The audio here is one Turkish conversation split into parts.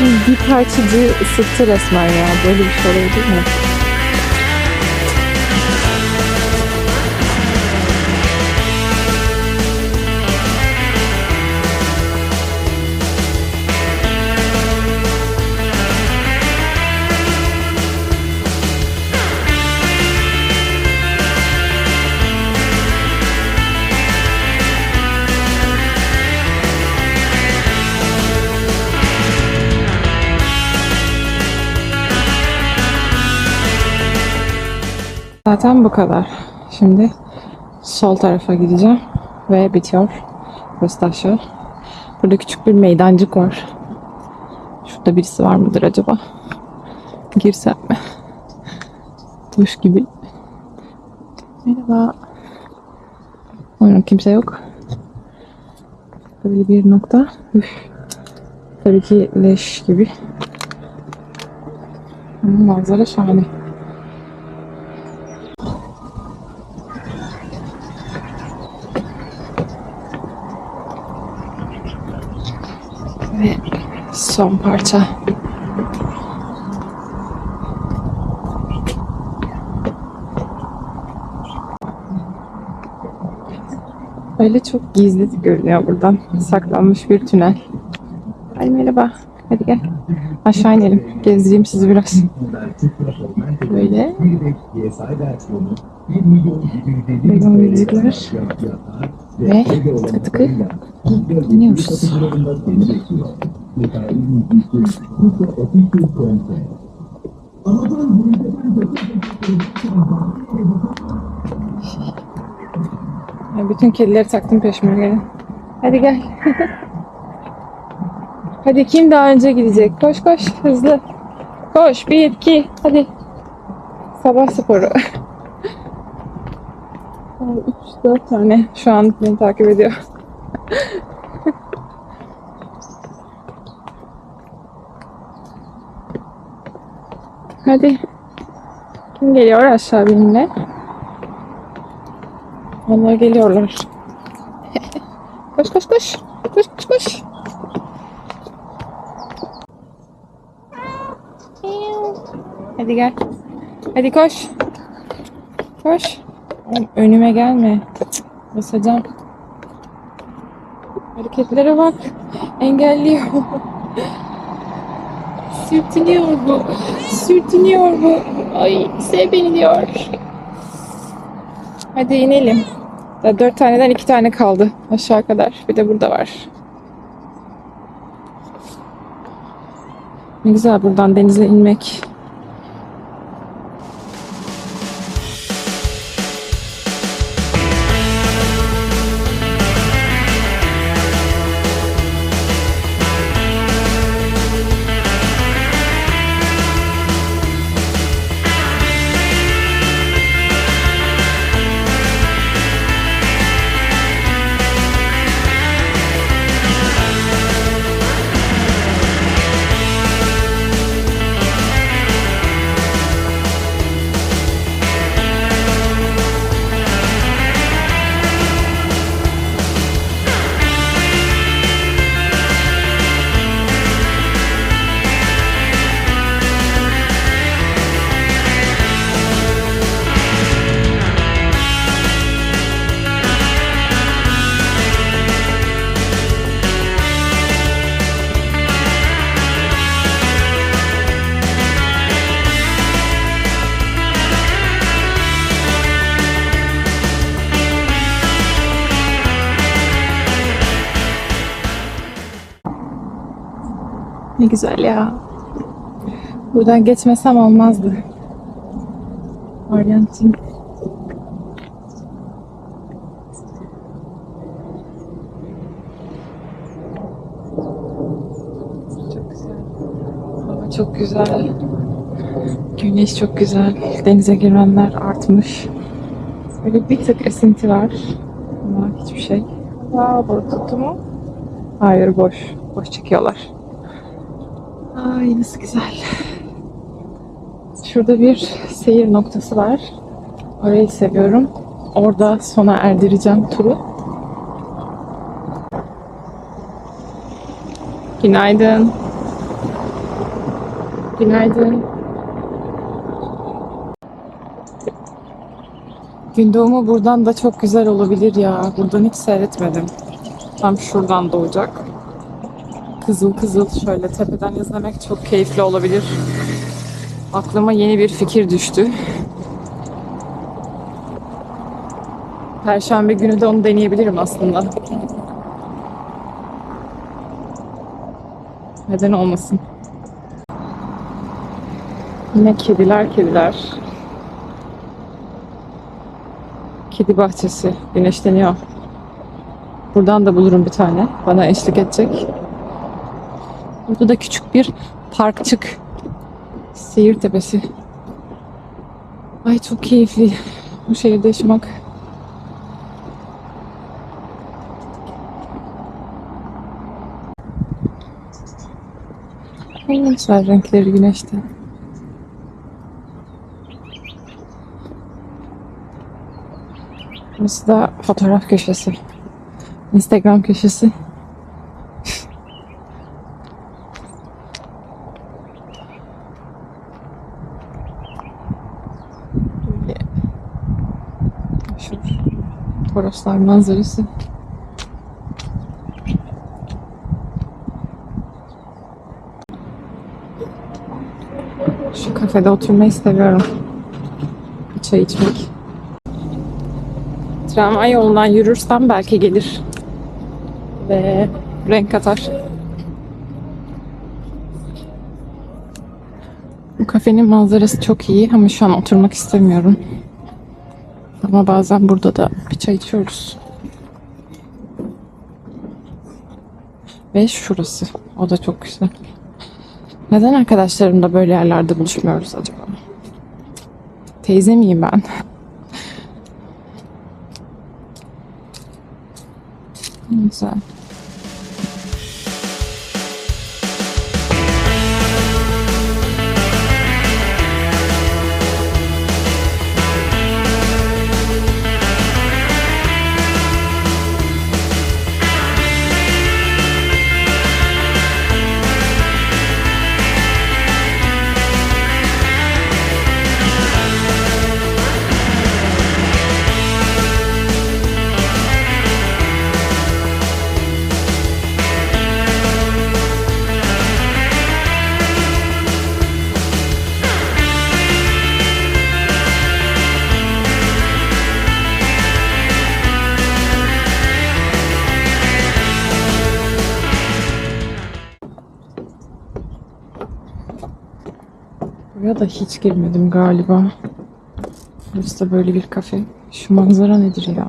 Güneşin bir parçacığı ısıttı resmen ya. Böyle bir şey olabilir mi? Zaten bu kadar. Şimdi sol tarafa gideceğim ve bitiyor. Aşağı. Burada küçük bir meydancık var. Şurada birisi var mıdır acaba? Girsem mi? Duş gibi. Merhaba. Oyun kimse yok. Böyle bir nokta. Üf. Tabii ki leş gibi. Ama manzara şahane. Ve son parça. Öyle çok gizli görünüyor buradan. Saklanmış bir tünel. Ay merhaba. Hadi gel. Aşağı inelim. Gezdireyim sizi biraz. Böyle. Begon müzikler. Ve tıkı tıkı iniyoruz. Ya bütün kedileri taktım peşime gelin. Hadi gel. Hadi kim daha önce gidecek? Koş koş hızlı. Koş bir iki hadi. Sabah sporu. Aa, Üç dört tane şu an beni takip ediyor. Hadi. Kim geliyor aşağı benimle? Onlar geliyorlar. koş koş koş. Koş koş koş. Hadi gel. Hadi koş. Koş. Önüme gelme. Basacağım. Hareketlere bak. Engelliyor. Sürtünüyor bu. Sürtünüyor bu. Ay sev beni diyor. Hadi inelim. Daha dört taneden iki tane kaldı aşağı kadar. Bir de burada var. Ne güzel buradan denize inmek. Ne güzel ya. Buradan geçmesem olmazdı. Arjantin. Çok güzel. Hava çok güzel. Güneş çok güzel. Denize girenler artmış. Böyle bir tık esinti var. Ama hiçbir şey. Aa, balık tuttu mu? Hayır boş. Boş çekiyorlar. Ay nasıl güzel. Şurada bir seyir noktası var. Orayı seviyorum. Orada sona erdireceğim turu. Günaydın. Günaydın. Gün doğumu buradan da çok güzel olabilir ya. Buradan hiç seyretmedim. Tam şuradan doğacak. Kızıl kızıl şöyle tepeden izlemek çok keyifli olabilir. Aklıma yeni bir fikir düştü. Perşembe günü de onu deneyebilirim aslında. Neden olmasın? Yine kediler kediler. Kedi bahçesi güneşleniyor. Buradan da bulurum bir tane. Bana eşlik edecek. Burada da küçük bir parkçık. Seyir tepesi. Ay çok keyifli bu şehirde yaşamak. Ne güzel renkleri güneşte. Burası da fotoğraf köşesi. Instagram köşesi. Böyle meşhur Toroslar manzarası. Şu kafede oturmayı seviyorum. Bir çay içmek. Tramvay yolundan yürürsem belki gelir. Ve renk katar. Bu kafenin manzarası çok iyi ama şu an oturmak istemiyorum. Ama bazen burada da bir çay içiyoruz. Ve şurası. O da çok güzel. Neden arkadaşlarımla böyle yerlerde buluşmuyoruz acaba? Teyze miyim ben? Buraya da hiç girmedim galiba. Burası da böyle bir kafe. Şu manzara nedir ya?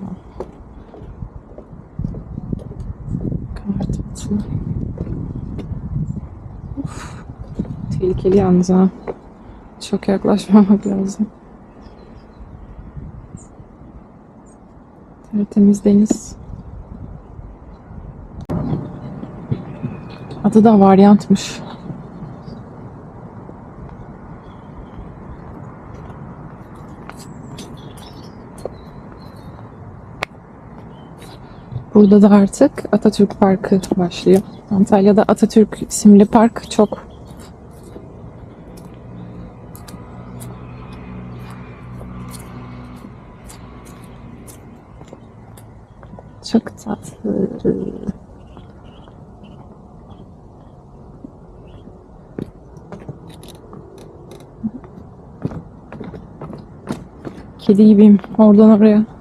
Uf. Tehlikeli yalnız ha. Çok yaklaşmamak lazım. Tertemiz deniz. Adı da varyantmış. Burada da artık Atatürk Parkı başlıyor. Antalya'da Atatürk isimli park çok. Çok tatlı. Kedi gibiyim oradan oraya.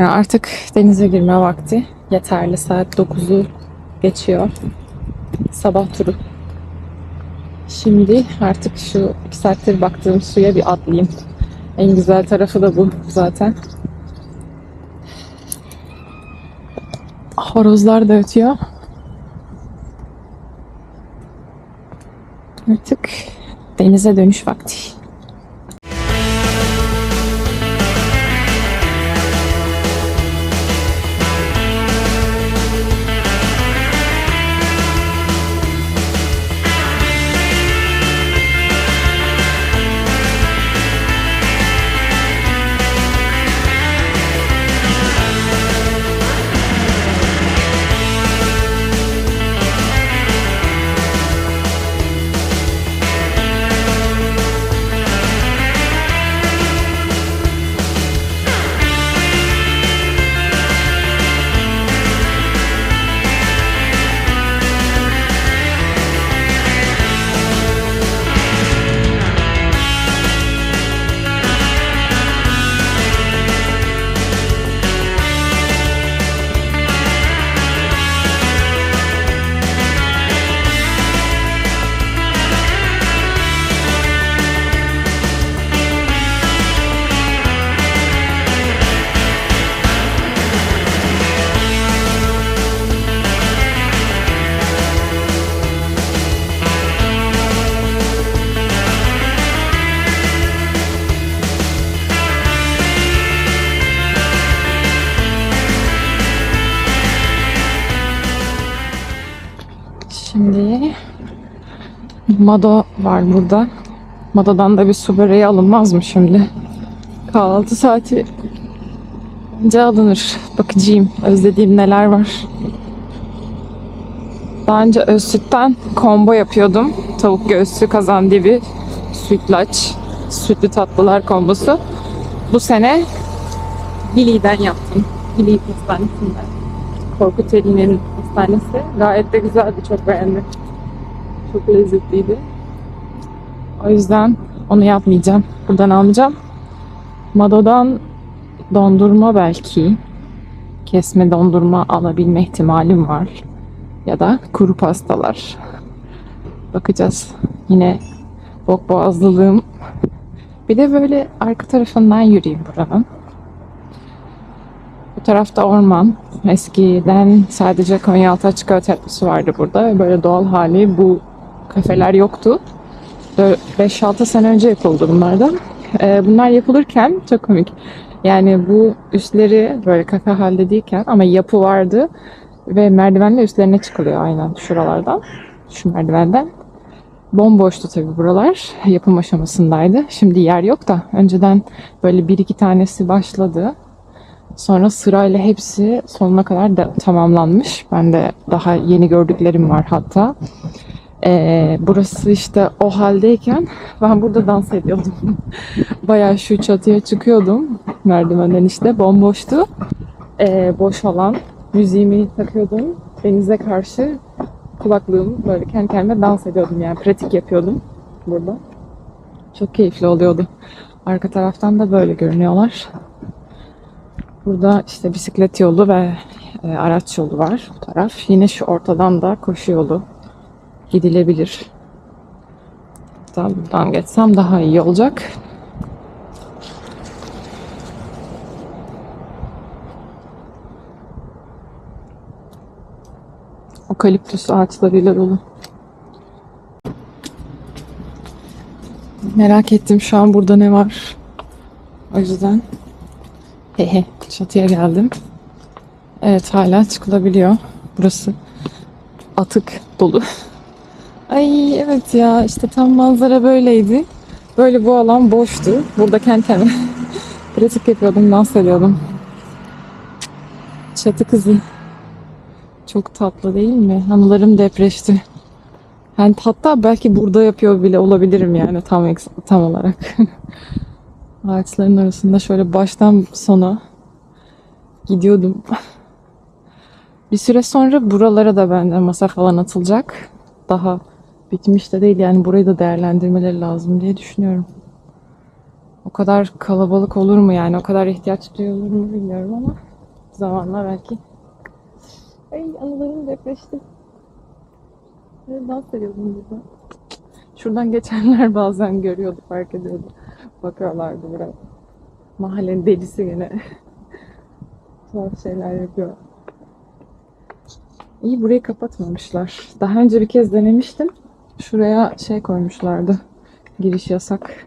Sonra artık denize girme vakti. Yeterli saat 9'u geçiyor. Sabah turu. Şimdi artık şu iki saattir baktığım suya bir atlayayım. En güzel tarafı da bu zaten. Horozlar da ötüyor. Artık denize dönüş vakti. Mado var burada. Mado'dan da bir su böreği alınmaz mı şimdi? Kahvaltı saati bence alınır. Bakıcıyım. Özlediğim neler var. Daha önce öz sütten combo yapıyordum. Tavuk göğsü kazan bir sütlaç, sütlü tatlılar kombosu. Bu sene Bili'den yaptım. Bili Pastanesi'nden. Korkut Eli'nin pastanesi. Gayet de güzeldi. Çok beğendim. Çok lezzetliydi. O yüzden onu yapmayacağım. Buradan almayacağım. Mado'dan dondurma belki. Kesme dondurma alabilme ihtimalim var. Ya da kuru pastalar. Bakacağız. Yine bok boğazlılığım. Bir de böyle arka tarafından yürüyeyim buranın. Bu tarafta orman. Eskiden sadece Konyaaltı Açık Hava vardı burada. Böyle doğal hali bu kafeler yoktu. 5-6 sene önce yapıldı bunlardan. Ee, bunlar yapılırken çok komik. Yani bu üstleri böyle kafe halde değilken ama yapı vardı ve merdivenle üstlerine çıkılıyor aynen şuralardan. Şu merdivenden. Bomboştu tabii buralar. Yapım aşamasındaydı. Şimdi yer yok da önceden böyle bir iki tanesi başladı. Sonra sırayla hepsi sonuna kadar da tamamlanmış. Ben de daha yeni gördüklerim var hatta. Ee, burası işte o haldeyken ben burada dans ediyordum. Bayağı şu çatıya çıkıyordum. Merdivenden işte bomboştu. Ee, boş alan. Müziğimi takıyordum. Denize karşı kulaklığım böyle kendi kendime dans ediyordum yani pratik yapıyordum burada. Çok keyifli oluyordu. Arka taraftan da böyle görünüyorlar. Burada işte bisiklet yolu ve e, araç yolu var bu taraf. Yine şu ortadan da koşu yolu gidilebilir. Hatta buradan geçsem daha iyi olacak. Okaliptüs ağaçlarıyla dolu. Merak ettim şu an burada ne var. O yüzden hehe çatıya geldim. Evet hala çıkılabiliyor. Burası atık dolu. Ay evet ya işte tam manzara böyleydi. Böyle bu alan boştu. Burada kendi kendime pratik yapıyordum, dans ediyordum. Çatı kızı. Çok tatlı değil mi? Anılarım depreşti. Yani hatta belki burada yapıyor bile olabilirim yani tam tam olarak. Ağaçların arasında şöyle baştan sona gidiyordum. Bir süre sonra buralara da bende masa falan atılacak. Daha bitmiş de değil yani burayı da değerlendirmeleri lazım diye düşünüyorum. O kadar kalabalık olur mu yani o kadar ihtiyaç duyulur mu bilmiyorum ama zamanla belki. Ay anılarım depreşti. Böyle dans ediyordum burada. Şuradan geçenler bazen görüyordu, fark ediyordu. Bakıyorlardı buraya. Mahallenin delisi yine. Tuhaf şeyler yapıyor. İyi burayı kapatmamışlar. Daha önce bir kez denemiştim. Şuraya şey koymuşlardı. Giriş yasak.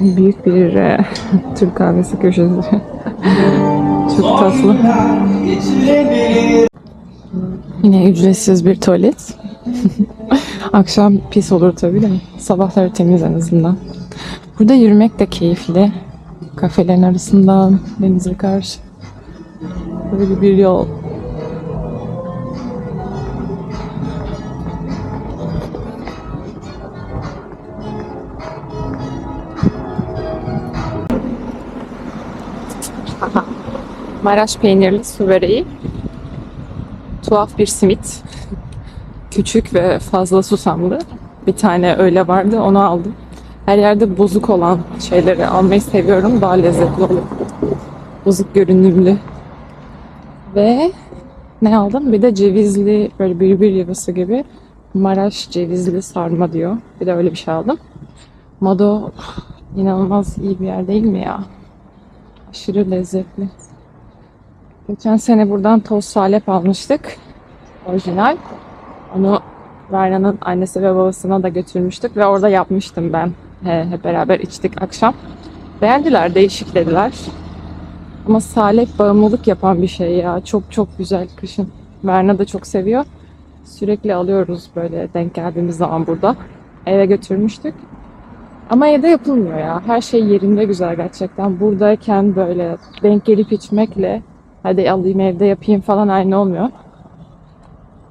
Büyük bir e, Türk kahvesi köşesi. Çok tatlı. Yine ücretsiz bir tuvalet. Akşam pis olur tabii de. Sabahları temiz en azından. Burada yürümek de keyifli. Kafelerin arasından denize karşı. Böyle bir yol. Maraş peynirli su böreği. Tuhaf bir simit. Küçük ve fazla susamlı. Bir tane öyle vardı onu aldım. Her yerde bozuk olan şeyleri almayı seviyorum. Daha lezzetli oluyor. Bozuk görünümlü. Ve ne aldım? Bir de cevizli böyle bülbül yuvası gibi Maraş cevizli sarma diyor. Bir de öyle bir şey aldım. Mado inanılmaz iyi bir yer değil mi ya? Aşırı lezzetli. Geçen sene buradan toz salep almıştık. Orijinal. Onu Verna'nın annesi ve babasına da götürmüştük ve orada yapmıştım ben. He, hep beraber içtik akşam. Beğendiler, değişik dediler. Ama salep bağımlılık yapan bir şey ya. Çok çok güzel kışın. Berna da çok seviyor. Sürekli alıyoruz böyle denk geldiğimiz zaman burada. Eve götürmüştük. Ama evde yapılmıyor ya. Her şey yerinde güzel gerçekten. Buradayken böyle denk gelip içmekle hadi alayım evde yapayım falan aynı olmuyor.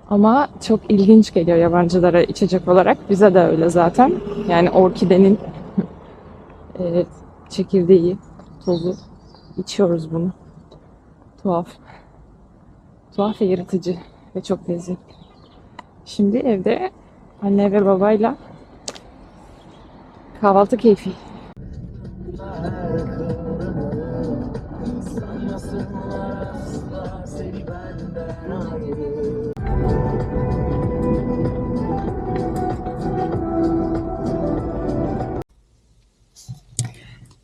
Ama çok ilginç geliyor yabancılara içecek olarak. Bize de öyle zaten. Yani orkidenin e, çekirdeği, tozu. içiyoruz bunu. Tuhaf. Tuhaf ve yaratıcı ve çok lezzetli. Şimdi evde anne ve babayla kahvaltı keyfi.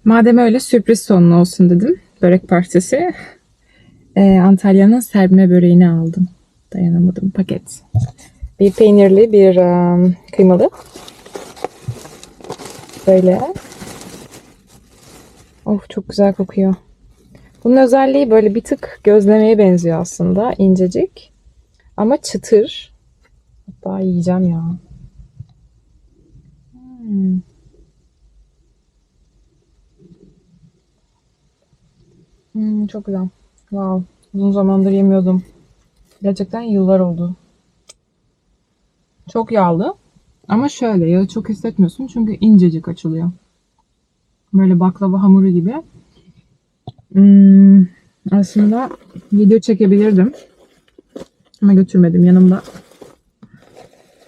Madem öyle sürpriz sonlu olsun dedim. Börek partisi. Ee, Antalya'nın serpme böreğini aldım. Dayanamadım paket. Bir peynirli, bir um, kıymalı. Böyle. Of çok güzel kokuyor. Bunun özelliği böyle bir tık gözlemeye benziyor aslında. incecik. Ama çıtır. Hatta yiyeceğim ya. Hmm. Hmm, çok güzel. Wow. Uzun zamandır yemiyordum. Gerçekten yıllar oldu. Çok yağlı. Ama şöyle yağı çok hissetmiyorsun çünkü incecik açılıyor. Böyle baklava hamuru gibi. Hmm, aslında video çekebilirdim. Ama götürmedim yanımda.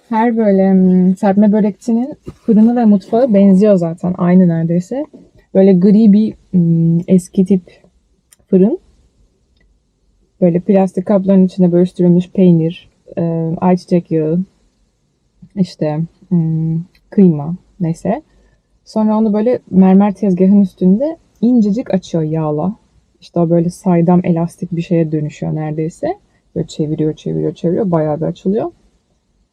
Her böyle hmm, serpme börekçinin fırını ve mutfağı benziyor zaten. Aynı neredeyse. Böyle gri bir hmm, eski tip fırın. Böyle plastik kapların içine bölüştürülmüş peynir, e, ayçiçek yağı, işte hmm, kıyma neyse. Sonra onu böyle mermer tezgahın üstünde incecik açıyor yağla. İşte o böyle saydam elastik bir şeye dönüşüyor neredeyse. Böyle çeviriyor, çeviriyor, çeviriyor. Bayağı bir açılıyor.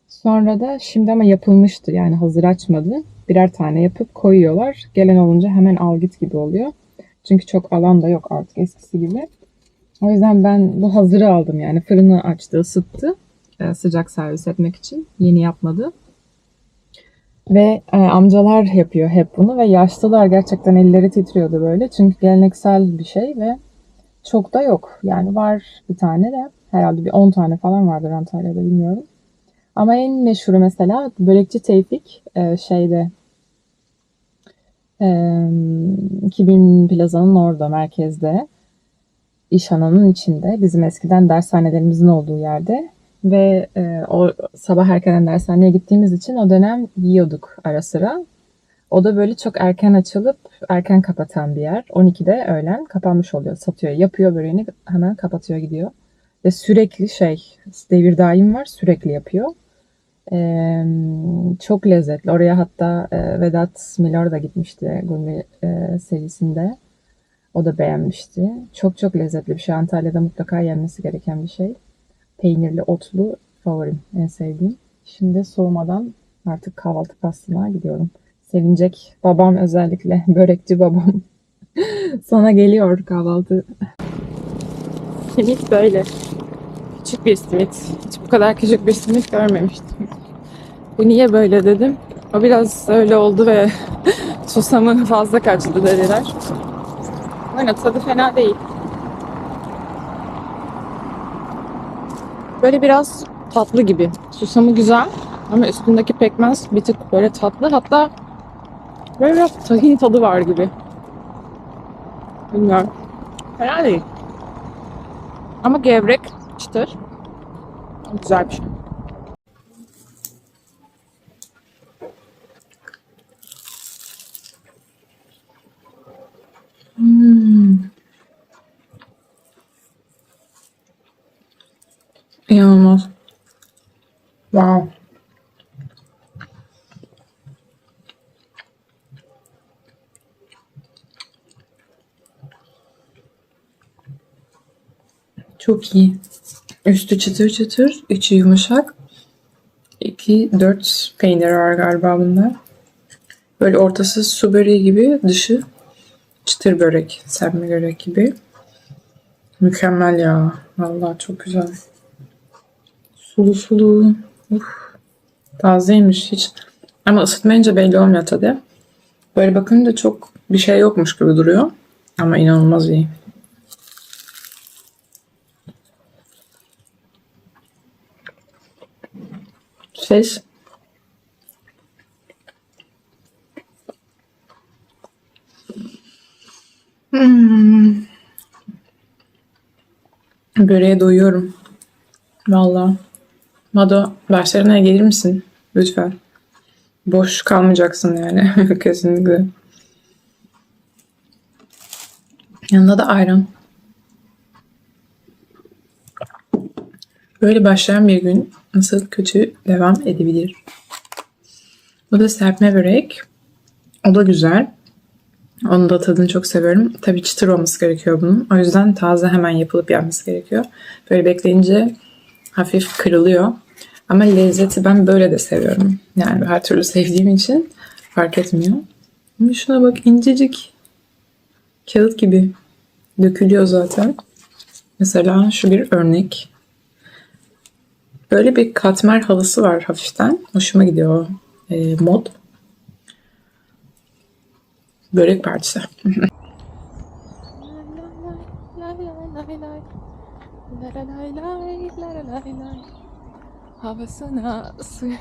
Sonra da şimdi ama yapılmıştı yani hazır açmadı. Birer tane yapıp koyuyorlar. Gelen olunca hemen al git gibi oluyor. Çünkü çok alan da yok artık eskisi gibi. O yüzden ben bu hazırı aldım yani fırını açtı, ısıttı. e, sıcak servis etmek için. Yeni yapmadı. Ve e, amcalar yapıyor hep bunu ve yaşlılar gerçekten elleri titriyordu böyle. Çünkü geleneksel bir şey ve çok da yok. Yani var bir tane de herhalde bir 10 tane falan vardır Antalya'da bilmiyorum. Ama en meşhuru mesela Börekçi Tevfik e, şeyde 2000 plazanın orada merkezde İşhana'nın içinde bizim eskiden dershanelerimizin olduğu yerde ve e, o sabah erkenden dershaneye gittiğimiz için o dönem yiyorduk ara sıra. O da böyle çok erken açılıp erken kapatan bir yer. 12'de öğlen kapanmış oluyor. Satıyor, yapıyor böreğini hemen kapatıyor gidiyor. Ve sürekli şey devir daim var sürekli yapıyor. Ee, çok lezzetli. Oraya hatta e, Vedat Milor da gitmişti gurme e, serisinde. O da beğenmişti. Çok çok lezzetli bir şey. Antalya'da mutlaka yenmesi gereken bir şey. Peynirli, otlu favorim. En sevdiğim. Şimdi soğumadan artık kahvaltı pastına gidiyorum. Sevinecek babam özellikle. Börekçi babam. Sana geliyor kahvaltı. Simit böyle. Küçük bir simit. Hiç bu kadar küçük bir simit görmemiştim. Bu niye böyle dedim. O biraz öyle oldu ve susamı fazla kaçtı dediler. Aynen tadı fena değil. Böyle biraz tatlı gibi. Susamı güzel ama üstündeki pekmez bir tık böyle tatlı. Hatta böyle biraz tahin tadı var gibi. Bilmiyorum. Fena değil. Ama gevrek, çıtır. Güzel bir şey. Hmm. İnanılmaz. Wow. Çok iyi. Üstü çıtır çıtır, içi yumuşak. 2, 4 peynir var galiba bunda. Böyle ortası su böreği gibi, dışı çıtır börek, serpme börek gibi. Mükemmel ya. Vallahi çok güzel. Sulu sulu. Uf. Tazeymiş hiç. Ama ısıtmayınca belli olmuyor tadı. Böyle bakınca çok bir şey yokmuş gibi duruyor. Ama inanılmaz iyi. Ses. Hmm. Böreğe doyuyorum. Vallahi. Mado Barcelona'ya gelir misin? Lütfen. Boş kalmayacaksın yani. Kesinlikle. Yanında da ayran. Böyle başlayan bir gün nasıl kötü devam edebilir? Bu da serpme börek. O da güzel. Onun da tadını çok seviyorum. Tabii çıtır olması gerekiyor bunun. O yüzden taze hemen yapılıp yenmesi gerekiyor. Böyle bekleyince hafif kırılıyor. Ama lezzeti ben böyle de seviyorum. Yani her türlü sevdiğim için fark etmiyor. Ama şuna bak incecik. Kağıt gibi. Dökülüyor zaten. Mesela şu bir örnek. Böyle bir katmer halısı var hafiften. Hoşuma gidiyor e, mod. Börek partisi. Havasına suyu.